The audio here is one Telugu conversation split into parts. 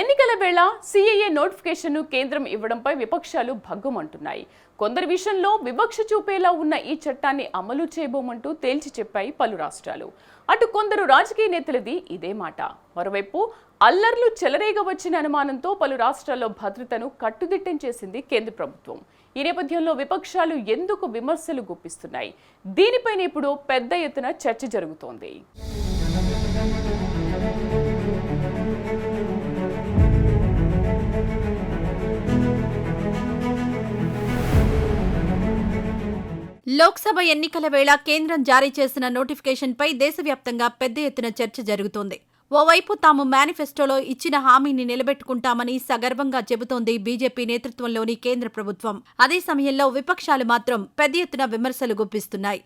ఎన్నికల వేళ సీఏఏ నోటిఫికేషన్ను కేంద్రం ఇవ్వడంపై విపక్షాలు భగ్గుమంటున్నాయి. కొందరి విషయంలో వివక్ష చూపేలా ఉన్న ఈ చట్టాన్ని అమలు చేయబోమంటూ తేల్చి చెప్పాయి పలు రాష్ట్రాలు. అటు కొందరు రాజకీయ నేతలది ఇదే మాట. మరోవైపు అల్లర్లు చెలరేగవచ్చిన అనుమానంతో పలు రాష్ట్రాల్లో భద్రతను కట్టుదిట్టం చేసింది కేంద్ర ప్రభుత్వం. ఈ నేపథ్యంలో విపక్షాలు ఎందుకు విమర్శలు గుప్పిస్తున్నాయి? దీనిపైన ఇప్పుడు పెద్ద ఎత్తున చర్చ జరుగుతోంది. లోక్సభ ఎన్నికల వేళ కేంద్రం జారీ చేసిన నోటిఫికేషన్పై దేశవ్యాప్తంగా పెద్ద ఎత్తున చర్చ జరుగుతోంది. ఓవైపు తాము మేనిఫెస్టోలో ఇచ్చిన హామీని నిలబెట్టుకుంటామని సగర్వంగా చెబుతోంది బీజేపీ నేతృత్వంలోని కేంద్ర ప్రభుత్వం. అదే సమయంలో విపక్షాలు మాత్రం పెద్ద ఎత్తున విమర్శలు గుప్పిస్తున్నాయి.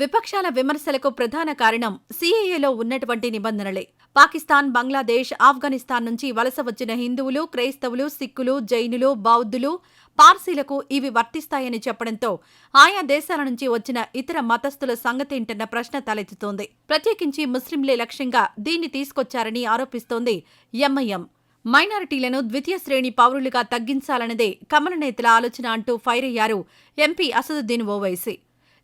విపక్షాల విమర్శలకు ప్రధాన కారణం సీఏఏలో ఉన్నటువంటి నిబంధనలే. పాకిస్తాన్ బంగ్లాదేశ్ ఆఫ్ఘనిస్తాన్ నుంచి వలస వచ్చిన హిందువులు క్రైస్తవులు సిక్కులు జైనులు బౌద్ధులు పార్సీలకు ఇవి వర్తిస్తాయని చెప్పడంతో ఆయా దేశాల నుంచి వచ్చిన ఇతర మతస్థుల సంగతేంటన్న ప్రశ్న తలెత్తుతోంది. ప్రత్యేకించి ముస్లింలే లక్ష్యంగా దీన్ని తీసుకొచ్చారని ఆరోపిస్తోంది ఎంఐఎం. మైనారిటీలను ద్వితీయ శ్రేణి పౌరులుగా తగ్గించాలన్నదే కమల నేతల ఆలోచన అంటూ ఫైర్ అయ్యారు ఎంపీ అసదుద్దీన్ ఓవైసీ.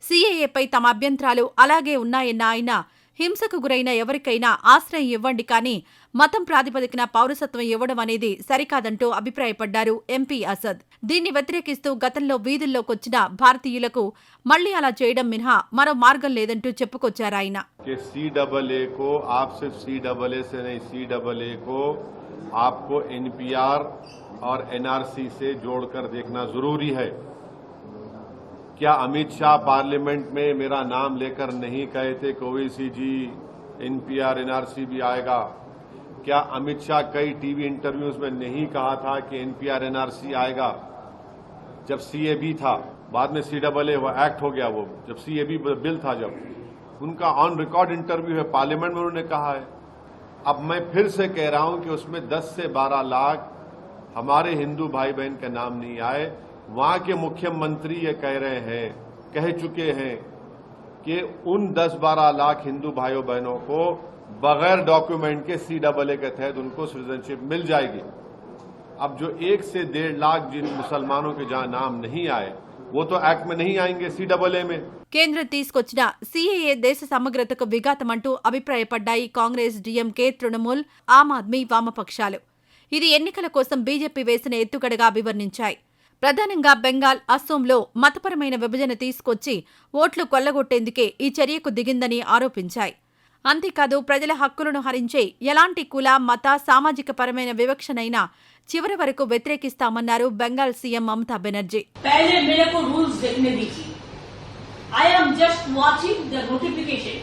సీఏఏపై తమ అభ్యంతరాలు అలాగే ఉన్నాయన్న ఆయన హింసకు గురైన ఎవరికైనా ఆశ్రయం ఇవ్వండి కానీ మతం ప్రాతిపదికన పౌరసత్వం ఇవ్వడం అనేది సరికాదంటూ అభిప్రాయపడ్డారు ఎంపీ అసద్ దీన్ని వ్యతిరేకిస్తూ గతంలో వీధుల్లోకొచ్చిన భారతీయులకు మళ్లీ అలా చేయడం మినహా మరో మార్గం లేదంటూ చెప్పుకొచ్చారాయన कि सी डबल ए को आप सिर्फ सी डबल ए से नहीं सी डबल ए को आपको एनपीआर और एनआरसी से जोड़कर देखना जरूरी है क्या अमित शाह पार्लियामेंट में मेरा नाम लेकर नहीं कहे थे कि ओवैसी जी, एनपीआर, एनआरसी भी आएगा? क्या अमित शाह कई टीवी इंटरव्यूज़ में नहीं कहा था कि एनपीआर, एनआरसी आएगा? जब सीएबी था, बाद में सी डबल ए एक्ट हो गया वो, जब सीएबी बिल था जब। उनका ऑन रिकॉर्ड इंटरव्यू है, पार्लियामेंट में उन्होंने कहा है। अब मैं फिर से कह रहा हूँ कि उसमें 10 से 12 लाख हमारे हिंदू भाई बहन का नाम नहीं आए। वहां के मुख्यमंत्री ये कह रहे हैं कह चुके हैं कि उन 10-12 लाख हिंदू भाइयों बहनों को बगैर डॉक्यूमेंट के सी डबल ए के तहत उनको सिटीजनशिप मिल जाएगी अब जो एक से डेढ़ लाख जिन मुसलमानों के जहां नाम नहीं आए वो तो एक्ट में नहीं आएंगे सी डबल ए में కేంద్రం తీసుకొచ్చిన సీఏఏ దేశ సమగ్రతకు విఘాతమంటూ అభిప్రాయపడ్డాయి కాంగ్రెస్ డీఎంకే తృణమూల్ ఆమ్ ఆద్మీ వామపక్షాలు ఇది ఎన్నికల కోసం బీజేపీ వేసిన ఎత్తుగడగా అభివర్ణించాయి ప్రధానంగా బెంగాల్ అస్సోంలో మతపరమైన విభజన తీసుకొచ్చి ఓట్లు కొల్లగొట్టేందుకే ఈ చర్యకు దిగిందని ఆరోపించాయి అంతేకాదు ప్రజల హక్కులను హరించే ఎలాంటి కుల మత సామాజిక పరమైన వివక్షనైనా చివరి వరకు వ్యతిరేకిస్తామన్నారు బెంగాల్ సీఎం మమతా బెనర్జీ पहले मेरे को रूल्स देखने दीजिए I am just watching the notification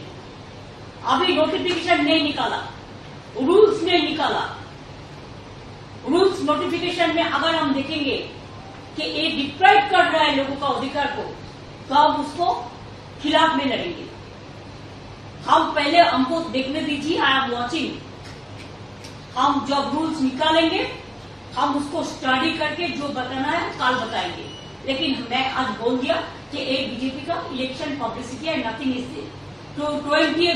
अभी नोटिफिकेशन नहीं निकाला रूल्स नहीं निकाला रूल्स नोटिफिकेशन में अगर हम देखेंगे कि ये डिप्राइव कर रहा है लोगों का अधिकार को तो हम उसको खिलाफ में लड़ेंगे। हम पहले हमको देखने दीजिए आई एम वॉचिंग हम जब रूल्स निकालेंगे, हम उसको स्टडी करके जो बताना है, कल बताएँगे। लेकिन मैं आज बोल दिया कि एक बीजेपी का इलेक्शन पब्लिसिटी है नथिंग इज़ तो ट्वेंटी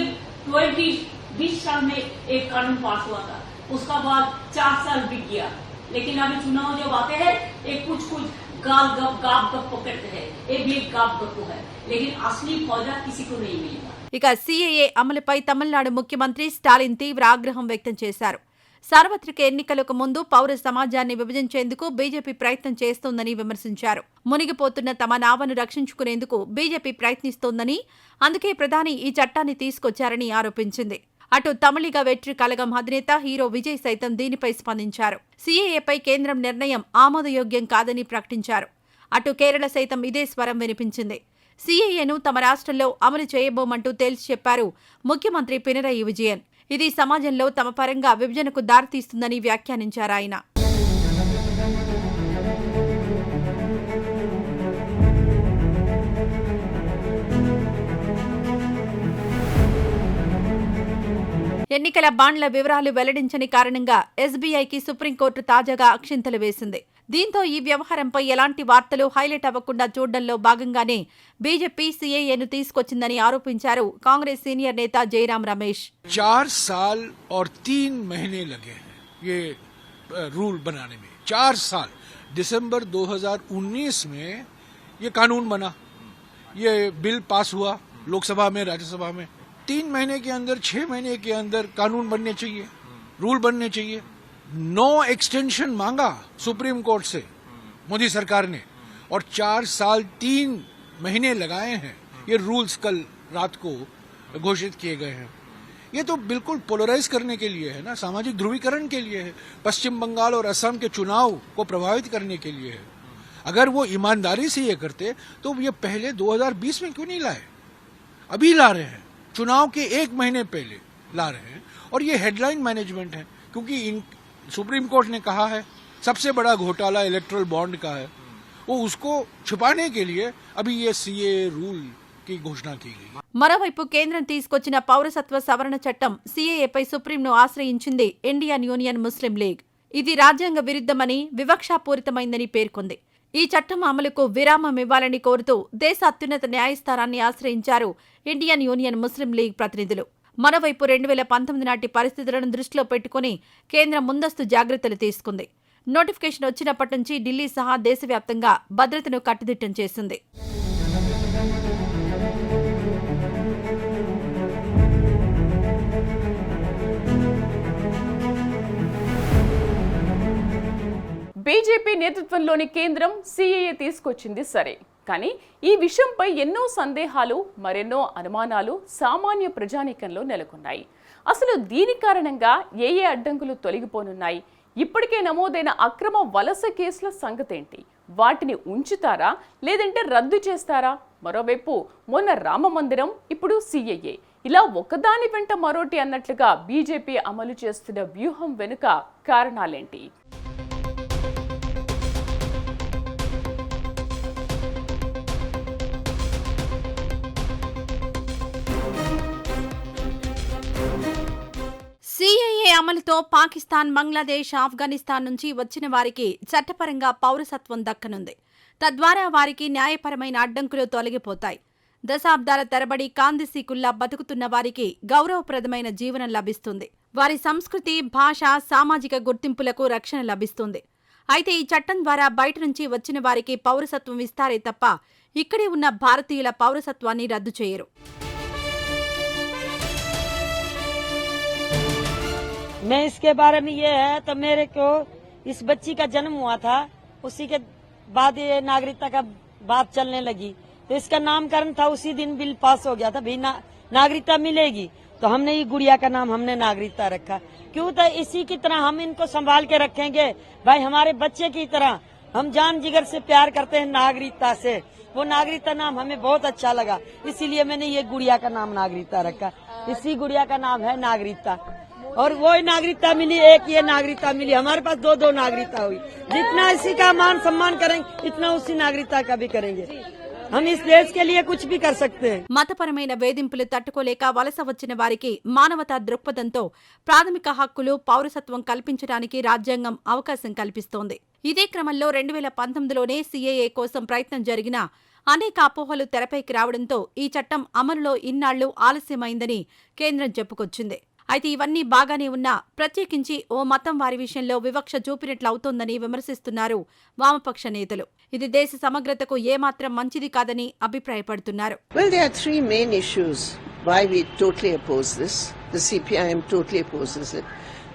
ट्वेंटी, बीस साल में एक कानून पास हुआ था। उसका बाद चार साल बीत गया। लेकिन अभी चुनाव जब आते हैं एक कुछ कुछ गाल गप गाप गप पकड़ते हैं ये भी एक गाप गप है लेकिन असली फायदा किसी को नहीं मिलेगा ఇక సీఏఏ అమలుపై తమిళనాడు ముఖ్యమంత్రి స్టాలిన్ తీవ్ర ఆగ్రహం వ్యక్తం చేశారు సార్వత్రిక ఎన్నికలకు ముందు పౌర సమాజాన్ని విభజించేందుకు బీజేపీ ప్రయత్నం చేస్తోందని విమర్శించారు మునిగిపోతున్న తమ నావను రక్షించుకునేందుకు బీజేపీ ప్రయత్నిస్తోందని అందుకే ప్రధాని ఈ చట్టాన్ని తీసుకొచ్చారని ఆరోపించింది అటు తమిళిగ వెట్రి కలగం అధినేత హీరో విజయ్ సైతం దీనిపై స్పందించారు. సీఏఏపై కేంద్రం నిర్ణయం ఆమోదయోగ్యం కాదని ప్రకటించారు. అటు కేరళ సైతం ఇదే స్వరం వినిపించింది. సీఏఏను తమ రాష్ట్రంలో అమలు చేయబోమంటూ తేల్చి చెప్పారు ముఖ్యమంత్రి పినరయి విజయన్. ఇది సమాజంలో తమ పరంగా విభజనకు దారితీస్తుందని వ్యాఖ్యానించారు ఆయన. ఎన్నికల బాండ్ల వివరాలు వెల్లడించని కారణంగా ఎస్బీఐకి సుప్రీంకోర్టు తాజాగా అక్షింతలు వేసింది దీంతో ఈ వ్యవహారంపై ఎలాంటి వార్తలు హైలైట్ అవ్వకుండా చూడడంలో భాగంగానే బీజేపీ సీఏఏను తీసుకొచ్చిందని ఆరోపించారు కాంగ్రెస్ సీనియర్ నేత జయరాం రమేష్ चार साल और तीन महीने लगे हैं ये अ, रूल बनाने में चार साल दिसंबर 2019 में ये कानून बना ये बिल पास हुआ लोकसभा में राज्यसभा में तीन महीने के अंदर, छह महीने के अंदर कानून बनने चाहिए, रूल बनने चाहिए। नो एक्सटेंशन मांगा सुप्रीम कोर्ट से, मोदी सरकार ने। और चार साल, तीन महीने लगाए हैं। ये रूल्स कल रात को घोषित किए गए हैं। ये तो बिल्कुल पोलराइज करने के लिए है ना, सामाजिक ध्रुवीकरण के लिए है। पश्चिम बंगाल और असम के चुनाव को प्रभावित करने के लिए है। अगर वो ईमानदारी से ये करते तो ये पहले 2020 में क्यों नहीं लाए? अभी ला रहे हैं। चुनाव के एक महीने पहले ला रहे हैं और ये हेडलाइन मैनेजमेंट है क्योंकि इन सुप्रीम कोर्ट ने कहा है सबसे बड़ा घोटाला इलेक्ट्रल बॉन्ड का है वो उसको छुपाने के लिए अभी ये सीए रूल की घोषणा की गई మరోవైపు కేంద్రం తీసుకొచ్చిన పౌరసత్వ సవరణ చట్టం సీఏఏపై సుప్రీంను ఆశ్రయించింది ఇండియన్ యూనియన్ ముస్లిం లీగ్ ఇది రాజ్యాంగ విరుద్ధమని వివక్షాపూరితమైందని పేర్కొంది ఈ చట్టం అమలుకు విరామం ఇవ్వాలని కోరుతూ దేశ అత్యున్నత న్యాయస్థానాన్ని ఆశ్రయించారు ఇండియన్ యూనియన్ ముస్లిం లీగ్ ప్రతినిధులు. మరోవైపు రెండు వేల పంతొమ్మిది నాటి పరిస్థితులను దృష్టిలో పెట్టుకుని కేంద్రం ముందస్తు జాగ్రత్తలు తీసుకుంది. నోటిఫికేషన్ వచ్చినప్పటి నుంచి ఢిల్లీ సహా దేశవ్యాప్తంగా భద్రతను కట్టుదిట్టం చేసింది. బీజేపీ నేతృత్వంలోని కేంద్రం సీఏఏ తీసుకొచ్చింది సరే. కానీ ఈ విషయంపై ఎన్నో సందేహాలు మరెన్నో అనుమానాలు సామాన్య ప్రజానీకంలో నెలకొన్నాయి. అసలు దీని కారణంగా ఏ ఏ అడ్డంకులు తొలగిపోనున్నాయి? ఇప్పటికే నమోదైన అక్రమ వలస కేసుల సంగతేంటి? వాటిని ఉంచుతారా? లేదంటే రద్దు చేస్తారా? మరోవైపు మొన్న రామ మందిరం ఇప్పుడు సిఏఏ. ఇలా ఒకదాని వెంట మరోటి అన్నట్లుగా బీజేపీ అమలు చేస్తున్న వ్యూహం వెనుక కారణాలేంటి? అమలుతో పాకిస్తాన్ బంగ్లాదేశ్ ఆఫ్ఘనిస్తాన్ నుంచి వచ్చిన వారికి చట్టపరంగా పౌరసత్వం దక్కనుంది. తద్వారా వారికి న్యాయపరమైన అడ్డంకులు తొలగిపోతాయి. దశాబ్దాల తరబడి కాందిసీకుల్లా బతుకుతున్న వారికి గౌరవప్రదమైన జీవనం లభిస్తుంది. వారి సంస్కృతి భాష సామాజిక గుర్తింపులకు రక్షణ లభిస్తుంది. అయితే ఈ చట్టం ద్వారా బయట నుంచి వచ్చిన వారికి పౌరసత్వం ఇస్తారే తప్ప ఇక్కడే ఉన్న భారతీయుల పౌరసత్వాన్ని రద్దు చేయరు. मैं इसके बारे में ये है तो मेरे को इस बच्ची का जन्म हुआ था। उसी के बाद ये नागरिकता का बात चलने लगी। तो इसका नामकरण था उसी दिन बिल पास हो गया था भाई ना, नागरिकता मिलेगी। तो हमने ये गुड़िया का नाम हमने नागरिकता रखा। क्यों तो इसी की तरह हम इनको संभाल के रखेंगे। भाई हमारे बच्चे की तरह हम जान जिगर से प्यार करते हैं नागरिकता से। वो नागरिकता नाम हमें बहुत अच्छा लगा। इसीलिए मैंने ये गुड़िया का नाम नागरिकता रखा। इसी गुड़िया का नाम है नागरिकता। और वो ही नागरिकता मिली एक ये नागरिकता मिली हमारे पास दो दो नागरिकता हुई जितना इसी का मान सम्मान करेंगे इतना उसी नागरिकता का भी करेंगे हम इस देश के लिए कुछ भी कर सकते हैं మతపరమైన వేధింపులు తట్టుకోలేక వలస వచ్చిన వారికి మానవతా దృక్పథంతో ప్రాథమిక హక్కులు పౌరసత్వం కల్పించడానికి రాజ్యాంగం అవకాశం కల్పిస్తోంది ఇదే క్రమంలో రెండు వేల పంతొమ్మిదిలోనే సీఏఏ కోసం ప్రయత్నం జరిగినా అనేక అపోహలు తెరపైకి రావడంతో ఈ చట్టం అమలులో ఇన్నాళ్లు ఆలస్యమైందని కేంద్రం చెప్పుకొచ్చింది అయితే ఇవన్నీ బాగానే ఉన్నా ప్రత్యేకించి ఓ మతం వారి విషయంలో వివక్ష చూపినట్లు అవుతోందని విమర్శిస్తున్నారు వామపక్ష నేతలు ఇది దేశ సమగ్రతకు ఏమాత్రం మంచిది కాదని అభిప్రాయపడుతున్నారు why we totally oppose this. The CPIM totally opposes it.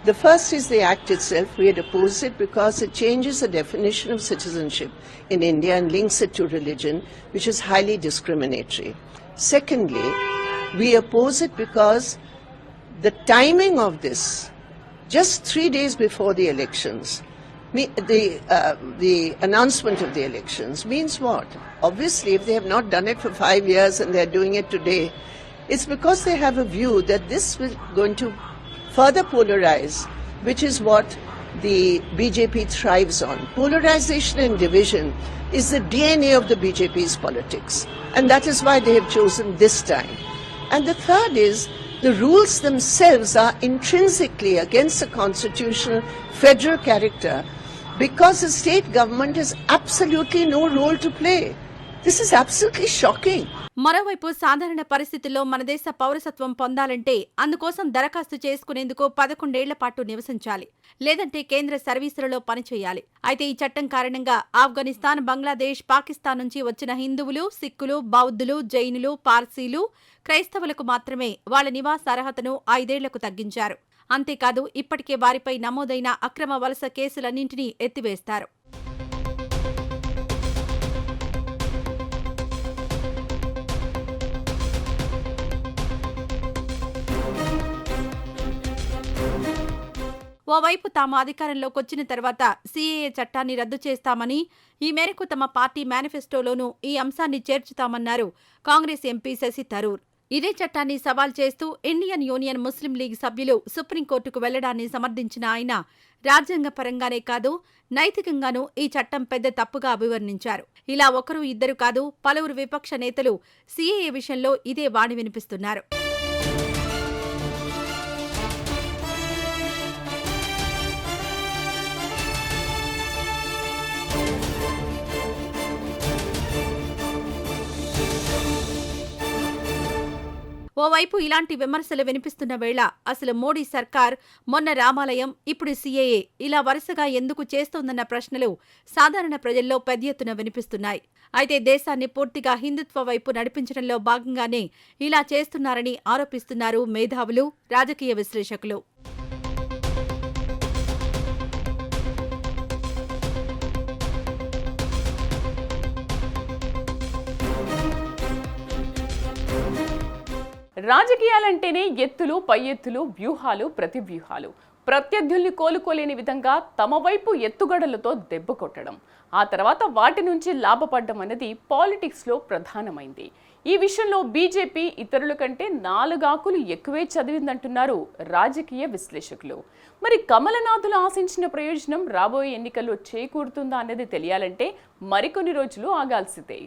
The first is the act itself. We had opposed it because it changes the definition of citizenship in India and links it to religion, which is highly discriminatory. Secondly, we oppose it because the timing of this, just three days before the elections, me- the, uh, the announcement of the elections means what? Obviously, if they have not done it for five years and they're doing it today, it's because they have a view that this is going to further polarize, which is what the BJP thrives on. Polarization and division is the DNA of the BJP's politics, and that is why they have chosen this time. And the third is the rules themselves are intrinsically against the constitutional federal character because the state government has absolutely no role to play. మరోవైపు సాధారణ పరిస్థితుల్లో మన దేశ పౌరసత్వం పొందాలంటే అందుకోసం దరఖాస్తు చేసుకునేందుకు పదకొండేళ్ళ పాటు నివసించాలి. లేదంటే కేంద్ర సర్వీసులలో పనిచేయాలి. అయితే ఈ చట్టం కారణంగా ఆఫ్ఘనిస్తాన్ బంగ్లాదేశ్ పాకిస్తాన్ నుంచి వచ్చిన హిందువులు సిక్కులు బౌద్ధులు జైనులు పార్సీలు క్రైస్తవులకు మాత్రమే వాళ్ళ నివాస అర్హతను ఐదేళ్ళకు తగ్గించారు. అంతేకాదు ఇప్పటికే వారిపై నమోదైన అక్రమ వలస కేసులన్నింటినీ ఎత్తివేస్తారు. ఓవైపు తాము అధికారంలోకి వచ్చిన తర్వాత సీఏఏ చట్టాన్ని రద్దు చేస్తామని ఈ మేరకు తమ పార్టీ మేనిఫెస్టోలోనూ ఈ అంశాన్ని చేర్చుతామన్నారు కాంగ్రెస్ ఎంపీ శశి థరూర్ ఇదే చట్టాన్ని సవాల్ చేస్తూ ఇండియన్ యూనియన్ ముస్లిం లీగ్ సభ్యులు సుప్రీంకోర్టుకు వెళ్ళడాన్ని సమర్థించిన ఆయన రాజ్యాంగపరంగానే కాదు నైతికంగానూ ఈ చట్టం పెద్ద తప్పుగా అభివర్ణించారు. ఇలా ఒకరు ఇద్దరు కాదు పలువురు విపక్ష నేతలు సీఏఏ విషయంలో ఇదే వాణి వినిపిస్తున్నారు. ఓవైపు ఇలాంటి విమర్శలు వినిపిస్తున్న వేళ అసలు మోడీ సర్కార్ మొన్న రామాలయం ఇప్పుడు సీఏఏ ఇలా వరుసగా ఎందుకు చేస్తోందన్న ప్రశ్నలు సాధారణ ప్రజల్లో పెద్ద ఎత్తున వినిపిస్తున్నాయి. అయితే దేశాన్ని పూర్తిగా హిందుత్వ వైపు నడిపించడంలో భాగంగానే ఇలా చేస్తున్నారని ఆరోపిస్తున్నారు మేధావులు రాజకీయ విశ్లేషకులు. రాజకీయాలంటేనే ఎత్తులు పై ఎత్తులు వ్యూహాలు ప్రతివ్యూహాలు ప్రత్యర్థుల్ని కోలుకోలేని విధంగా తమ వైపు ఎత్తుగడలతో దెబ్బ కొట్టడం. ఆ తర్వాత వాటి నుంచి లాభపడడం అనేది పాలిటిక్స్లో ప్రధానమైంది. ఈ విషయంలో బీజేపీ ఇతరుల కంటే నాలుగాకులు ఎక్కువే చదివిందంటున్నారు రాజకీయ విశ్లేషకులు. మరి కమలనాథులు ఆశించిన ప్రయోజనం రాబోయే ఎన్నికల్లో చేకూరుతుందా అనేది తెలియాలంటే మరికొన్ని రోజులు ఆగాల్సిందే.